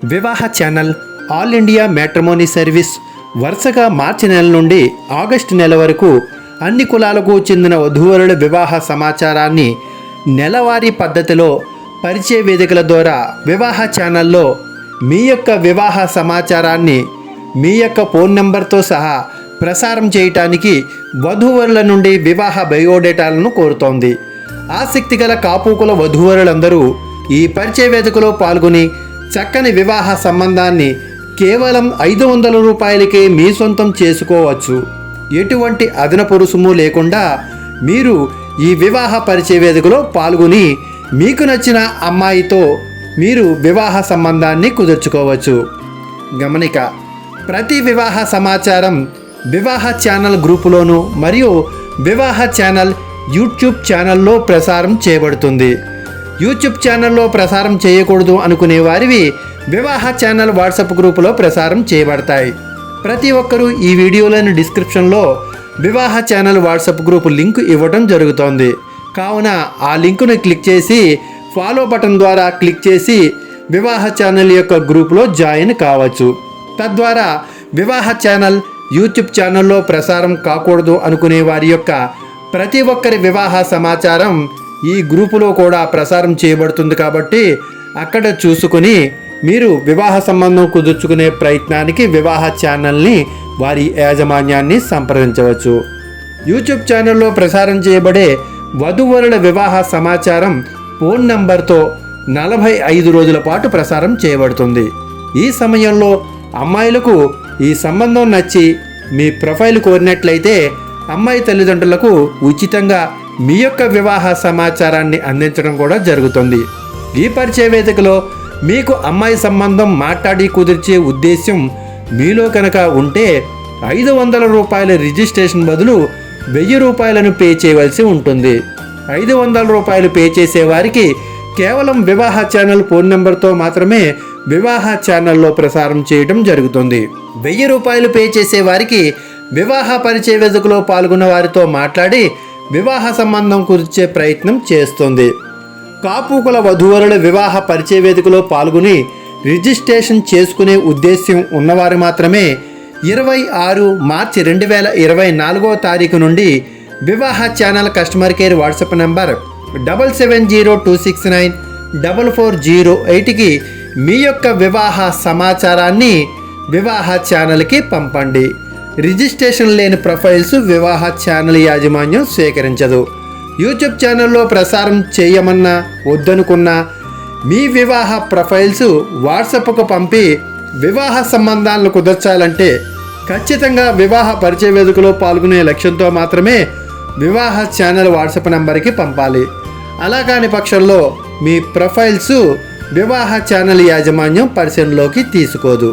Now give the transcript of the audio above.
వివాహ channel all India matrimony service వరుసగా మార్చి నెల నుండి ఆగస్టు నెల వరకు అన్ని కులాలకు చెందిన వధూవరుల వివాహ సమాచారాన్ని నెలవారీ పద్ధతిలో పరిచయ వేదికల ద్వారా వివాహ ఛానల్లో మీ యొక్క వివాహ సమాచారాన్ని మీ యొక్క ఫోన్ నెంబర్తో సహా ప్రసారం చేయటానికి వధూవరుల నుండి వివాహ బయోడేటాలను కోరుతోంది. ఆసక్తి గల కాపుకుల వధూవరులందరూ ఈ పరిచయ వేదికలో పాల్గొని చక్కని వివాహ సంబంధాన్ని కేవలం ఐదు వందల రూపాయలకే మీ సొంతం చేసుకోవచ్చు. ఎటువంటి అదనపు రుసుము లేకుండా మీరు ఈ వివాహ పరిచయ వేదికలో పాల్గొని మీకు నచ్చిన అమ్మాయితో మీరు వివాహ సంబంధాన్ని కుదుర్చుకోవచ్చు. గమనిక ప్రతి వివాహ సమాచారం వివాహ ఛానల్ గ్రూపులోను మరియు వివాహ ఛానల్ యూట్యూబ్ ఛానల్లో ప్రసారం చేయబడుతుంది. యూట్యూబ్ ఛానల్లో ప్రసారం చేయకూడదు అనుకునే వారివి వివాహ ఛానల్ వాట్సాప్ గ్రూపులో ప్రసారం చేయబడతాయి. ప్రతి ఒక్కరూ ఈ వీడియోలోని డిస్క్రిప్షన్లో వివాహ ఛానల్ వాట్సాప్ గ్రూప్ లింక్ ఇవ్వడం జరుగుతోంది. కావున ఆ లింకును క్లిక్ చేసి ఫాలో బటన్ ద్వారా క్లిక్ చేసి వివాహ ఛానల్ యొక్క గ్రూప్లో జాయిన్ కావచ్చు. తద్వారా వివాహ ఛానల్ యూట్యూబ్ ఛానల్లో ప్రసారం కాకూడదు అనుకునే వారి యొక్క ప్రతి ఒక్కరి వివాహ సమాచారం ఈ గ్రూపులో కూడా ప్రసారం చేయబడుతుంది కాబట్టి అక్కడ చూసుకుని మీరు వివాహ సంబంధం కుదుర్చుకునే ప్రయత్నానికి వివాహ ఛానల్ని వారి యాజమాన్యాన్ని సంప్రదించవచ్చు. యూట్యూబ్ ఛానల్లో ప్రసారం చేయబడే వధువరుల వివాహ సమాచారం ఫోన్ నంబర్తో నలభై ఐదు రోజుల పాటు ప్రసారం చేయబడుతుంది. ఈ సమయంలో అమ్మాయిలకు ఈ సంబంధం నచ్చి మీ ప్రొఫైల్ కోరినట్లయితే అమ్మాయి తల్లిదండ్రులకు ఉచితంగా మీ యొక్క వివాహ సమాచారాన్ని అందించడం కూడా జరుగుతుంది. ఈ పరిచయ వేదికలో మీకు అమ్మాయి సంబంధం మాట్లాడి కుదిర్చే ఉద్దేశం మీలో కనుక ఉంటే ఐదు వందల రూపాయల రిజిస్ట్రేషన్ బదులు వెయ్యి రూపాయలను పే చేయవలసి ఉంటుంది. ఐదు వందల రూపాయలు పే చేసేవారికి కేవలం వివాహ ఛానల్ ఫోన్ నెంబర్తో మాత్రమే వివాహ ఛానల్లో ప్రసారం చేయడం జరుగుతుంది. వెయ్యి రూపాయలు పే చేసే వారికి వివాహ పరిచయ వేదికలో పాల్గొన్న వారితో మాట్లాడి వివాహ సంబంధం కురిచే ప్రయత్నం చేస్తుంది. కాపుకుల వధూవరుల వివాహ పరిచయ వేదికలో పాల్గొని రిజిస్ట్రేషన్ చేసుకునే ఉద్దేశ్యం ఉన్నవారు మాత్రమే ఇరవై ఆరు మార్చి రెండు వేల ఇరవై నాలుగో తారీఖు నుండి వివాహ channel customer care WhatsApp number double seven zero two six nine double four zero ఎయిట్కి మీ యొక్క వివాహ సమాచారాన్ని వివాహ ఛానల్కి పంపండి. రిజిస్ట్రేషన్ లేని ప్రొఫైల్స్ వివాహ ఛానల్ యాజమాన్యం స్వీకరించదు యూట్యూబ్ ఛానల్లో ప్రసారం చేయమన్నా వద్దనుకున్నా మీ వివాహ ప్రొఫైల్స్ వాట్సాప్కు పంపి వివాహ సంబంధాలను కుదర్చాలంటే ఖచ్చితంగా వివాహ పరిచయ వేదికలో పాల్గొనే లక్ష్యంతో మాత్రమే వివాహ ఛానల్ వాట్సాప్ నంబర్కి పంపాలి. అలా కాని పక్షంలో మీ ప్రొఫైల్స్ వివాహ ఛానల్ యాజమాన్యం పరిశీలనలోకి తీసుకోదు.